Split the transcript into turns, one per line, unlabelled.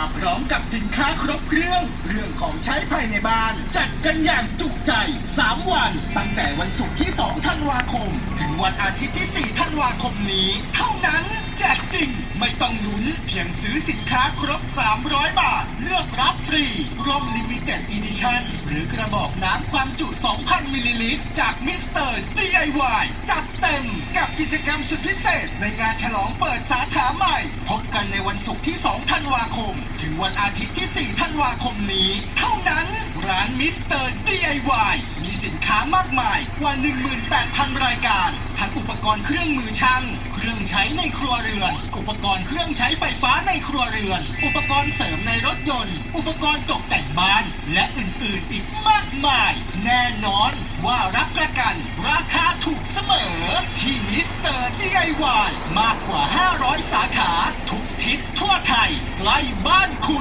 มาพร้อมกับสินค้าครบเครื่อง เรื่องของใช้ภายในบ้าน จัดกันอย่างจุใจ 3 วัน ตั้งแต่วันศุกร์ที่ 2 ธันวาคม ถึงวันอาทิตย์ที่ 4 ธันวาคมนี้ เท่านั้นแจกจริงไม่ต้องลุ้น เพียงซื้อสินค้าครบ 300 บาท เลือกรับฟรีร่มลิมิเต็ดอีดิชั่นหรือกระบอกน้ำความจุ 2,000 มิลลิลิตรจากมิสเตอร์ด กิจกรรมสุดพิเศษ ในงานฉลองเปิดสาขาใหม่ พบกันในวันศุกร์ที่ 2 ธันวาคม ถึงวันอาทิตย์ที่ 4 ธันวาคมนี้ เท่านั้นร้านมิสเตอร์ DIY มีสินค้ามากมายกว่า 18,000 รายการ ทั้งอุปกรณ์เครื่องมือช่าง เครื่องใช้ในครัวเรือน อุปกรณ์เครื่องใช้ไฟฟ้าในครัวเรือน อุปกรณ์เสริมในรถยนต์ อุปกรณ์ตกแต่งบ้าน และอื่นๆอีกมากมาย แน่นอนว่ารับประกัน ที่มิสเตอร์ DIY มากกว่า 500 สาขา ทุกทิศทั่วไทยใกล้บ้านคุณ